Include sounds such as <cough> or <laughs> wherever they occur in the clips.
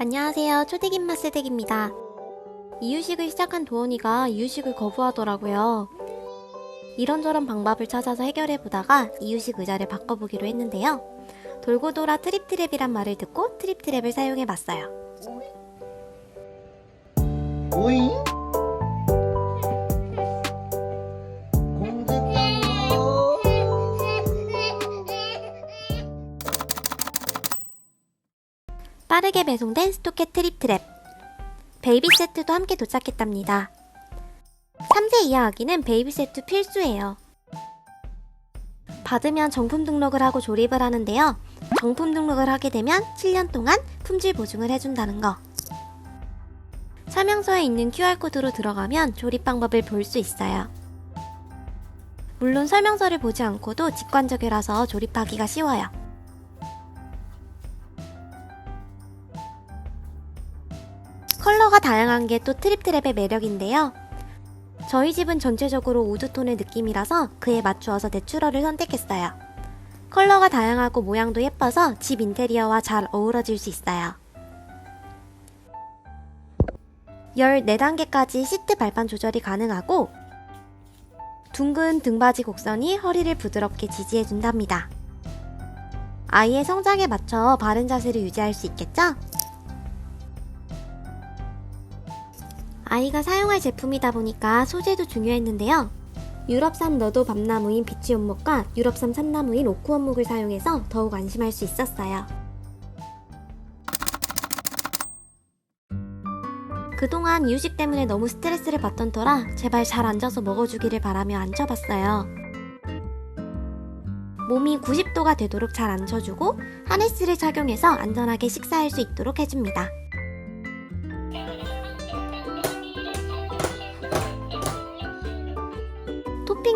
안녕하세요. 초대 김 맛세댁입니다. 이유식을 시작한 도원이가 이유식을 거부하더라고요. 이런저런 방법을 찾아서 해결해 보다가 이유식 의자를 바꿔보기로 했는데요. 돌고 돌아 트립트랩이란 말을 듣고 트립트랩을 사용해 봤어요. 오잉? 빠르게 배송된 스토켓 트립트랩. 베이비 세트도 함께 도착했답니다. 3세 이하 아기는 베이비 세트 필수예요. 받으면 정품 등록을 하고 조립을 하는데요. 정품 등록을 하게 되면 7년 동안 품질 보증을 해준다는 거. 설명서에 있는 QR코드로 들어가면 조립 방법을 볼 수 있어요. 물론 설명서를 보지 않고도 직관적이라서 조립하기가 쉬워요. 컬러가 다양한 게 또 트립트랩의 매력인데요. 저희 집은 전체적으로 우드톤의 느낌이라서 그에 맞추어서 내추럴을 선택했어요. 컬러가 다양하고 모양도 예뻐서 집 인테리어와 잘 어우러질 수 있어요. 14단계까지 시트 발판 조절이 가능하고 둥근 등받이 곡선이 허리를 부드럽게 지지해준답니다. 아이의 성장에 맞춰 바른 자세를 유지할 수 있겠죠? 아이가 사용할 제품이다 보니까 소재도 중요했는데요. 유럽산 너도 밤나무인 비치 원목과 유럽산 참나무인 오크 원목을 사용해서 더욱 안심할 수 있었어요. 그동안 이유식 때문에 너무 스트레스를 받던 터라 제발 잘 앉아서 먹어주기를 바라며 앉혀봤어요. 몸이 90도가 되도록 잘 앉혀주고 하네스를 착용해서 안전하게 식사할 수 있도록 해줍니다.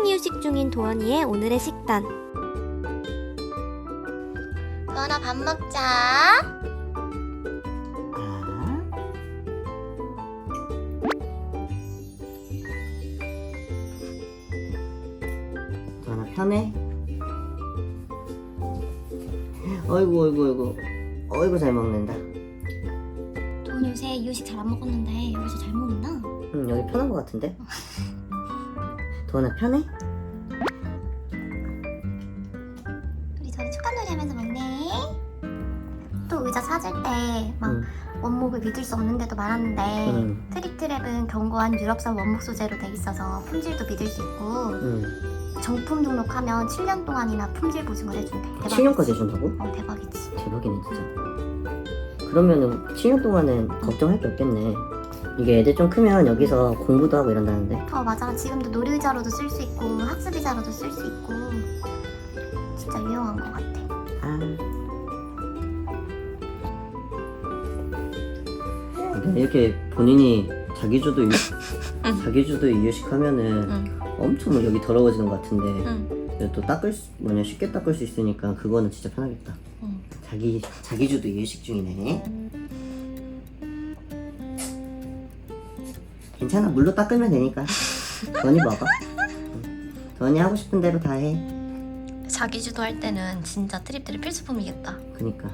핑 이유식 중인 도원이의 오늘의 식단. 도원아 밥 먹자. 아. 전화 편해? 어이구 어이구 어이구 어이구 잘 먹는다 도원 요새 이유식 잘 안 먹었는데 여기서 잘 먹는다. 응 여기 편한 것 같은데? <laughs> 도원아 편해? 우리 저희 축간놀이 하면서 먹네. 또 의자 찾을 때 막 응, 원목을 믿을 수 없는데도 많았는데 응, 트립트랩은 견고한 유럽산 원목 소재로 돼 있어서 품질도 믿을 수 있고 응. 정품 등록하면 7년 동안이나 품질 보증을 해준대. 대박이지? 7년까지 해준다고? 어 대박이지. 대박이네 진짜 그러면은 7년 동안은 걱정할 게 없겠네 이게 애들 좀 크면 여기서 공부도 하고 이런다는데. 어 맞아. 지금도 놀이의자로도 쓸 수 있고 학습의자로도 쓸 수 있고. 진짜 유용한 것 같아. 아. 근데 이렇게 본인이 자기주도 유, <laughs> 자기주도 이유식 하면은 응. 엄청 뭐 여기 더러워지는 것 같은데. 응. 또 닦을 수, 뭐냐 쉽게 닦을 수 있으니까 그거는 진짜 편하겠다. 응. 자기 자기주도 이유식 중이네 괜찮아 물로 닦으면 되니까 던이 먹어 응. 던이 하고 싶은 대로 다해 자기 주도할 때는 진짜 트립들이 필수품이겠다. 그니까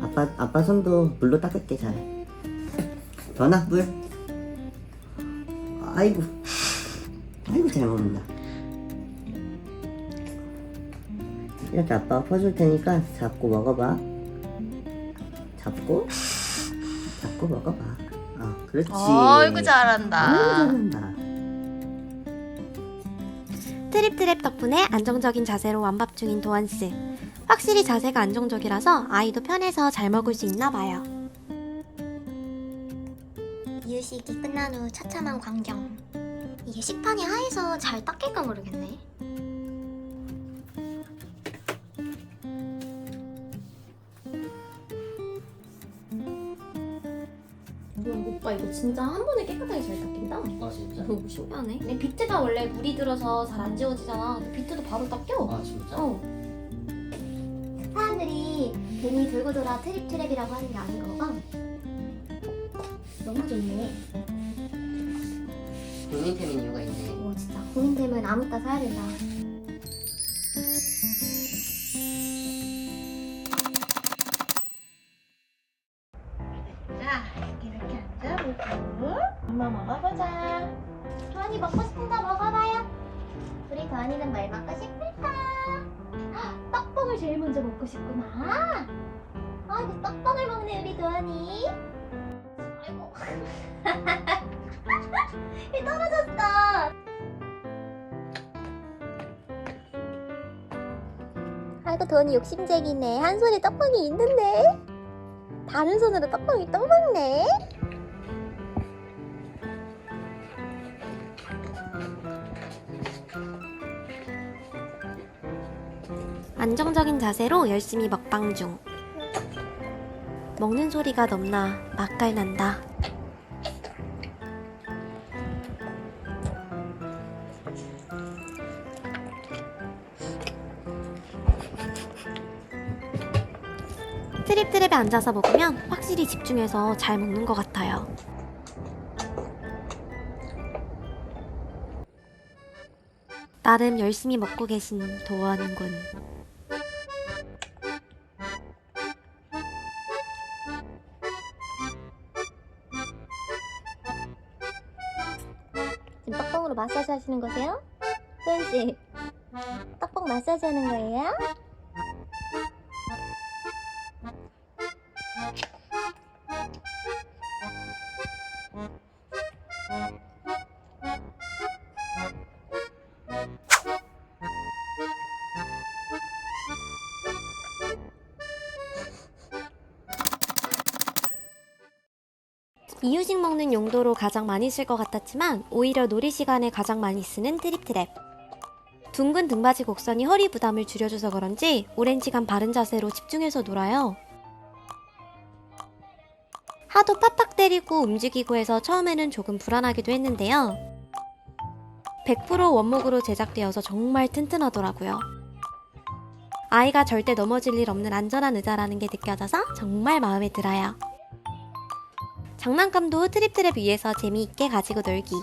아빠 아빠 손도 물로 닦을게 잘. 더나 물. 아이고 아이고 잘 먹는다. 이렇게 아빠가 퍼줄 테니까 잡고 먹어봐. 잡고 잡고 먹어봐. 아 그렇지. 아이고 잘한다. 트립트랩 덕분에 안정적인 자세로 완밥 중인 도원씨. 확실히 자세가 안정적이라서 아이도 편해서 잘 먹을 수 있나 봐요. 이유식이 끝난 후 처참한 광경. 이게 식판이 하얘서 잘 닦일까 모르겠네. 오빠 이거 진짜 한 번에 깨끗하게 잘 닦인다. 아 진짜? 너무 신기하네. 근데 비트가 원래 물이 들어서 잘 안 지워지잖아. 근데 비트도 바로 닦여. 아 진짜? 어. 사람들이 괜히 돌고 돌아 트립 트랩이라고 하는 게 아닌가 봐. 너무 좋네. 국민템인 이유가 있네. 오 진짜 고민되면 아무 따 사야 된다. 도안이는 뭘 먹고 싶을까? 헉, 떡볶을 제일 먼저 먹고 싶구나. 아이고 떡볶을 먹네 우리 도안이. 아이고. 이 떨어졌어. 아이고 도안이 욕심쟁이네. 한 손에 떡볶이 있는데. 다른 손으로 떡볶이 또 먹네. 안정적인 자세로 열심히 먹방 중. 먹는 소리가 넘나 맛깔 난다. 트립트랩에 앉아서 먹으면 확실히 집중해서 잘 먹는 것 같아요. 나름 열심히 먹고 계신 도원군. 떡볶으로 마사지 하시는 거세요? 소연 씨, 떡볶 마사지 하는 거예요? 이유식 먹는 용도로 가장 많이 쓸 것 같았지만 오히려 놀이 시간에 가장 많이 쓰는 트립트랩. 둥근 등받이 곡선이 허리 부담을 줄여줘서 그런지 오랜 시간 바른 자세로 집중해서 놀아요. 하도 팍팍 때리고 움직이고 해서 처음에는 조금 불안하기도 했는데요. 100% 원목으로 제작되어서 정말 튼튼하더라고요. 아이가 절대 넘어질 일 없는 안전한 의자라는 게 느껴져서 정말 마음에 들어요. 장난감도 트립트랩 위에서 재미있게 가지고 놀기.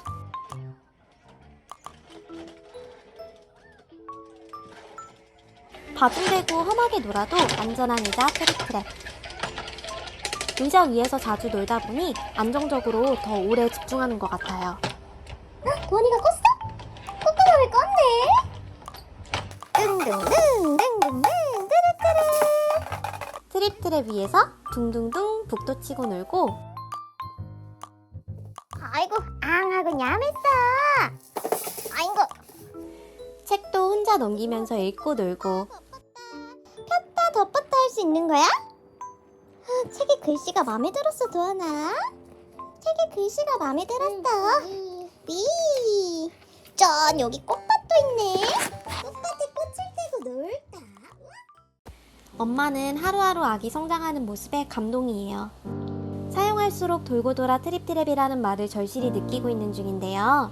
바둥대고 험하게 놀아도 안전한 의자 트립트랩. 의자 위에서 자주 놀다 보니 안정적으로 더 오래 집중하는 것 같아요. 고원이가 껐어? 콧구멍을 껐네? 둥둥둥 둥둥둥 트립트랩 트립트랩 위에서 둥둥둥 북도 치고 놀고 하고 야맸어. 아이고 책도 혼자 넘기면서 읽고 놀고. 폈다 덮었다 할 수 있는 거야? 아, 책의 글씨가 마음에 들었어 도하나? 책의 글씨가 마음에 들었어. 미. 짠 여기 꽃밭도 있네. 꽃밭에 꽃을 대고 놀까 엄마는 하루하루 아기 성장하는 모습에 감동이에요. 사용할수록 돌고 돌아 트립트랩이라는 말을 절실히 느끼고 있는 중인데요.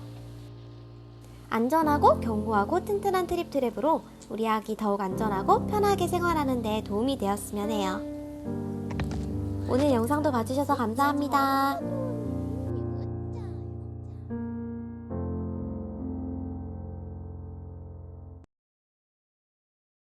안전하고 견고하고 튼튼한 트립트랩으로 우리 아기 더욱 안전하고 편하게 생활하는 데 도움이 되었으면 해요. 오늘 영상도 봐주셔서 감사합니다.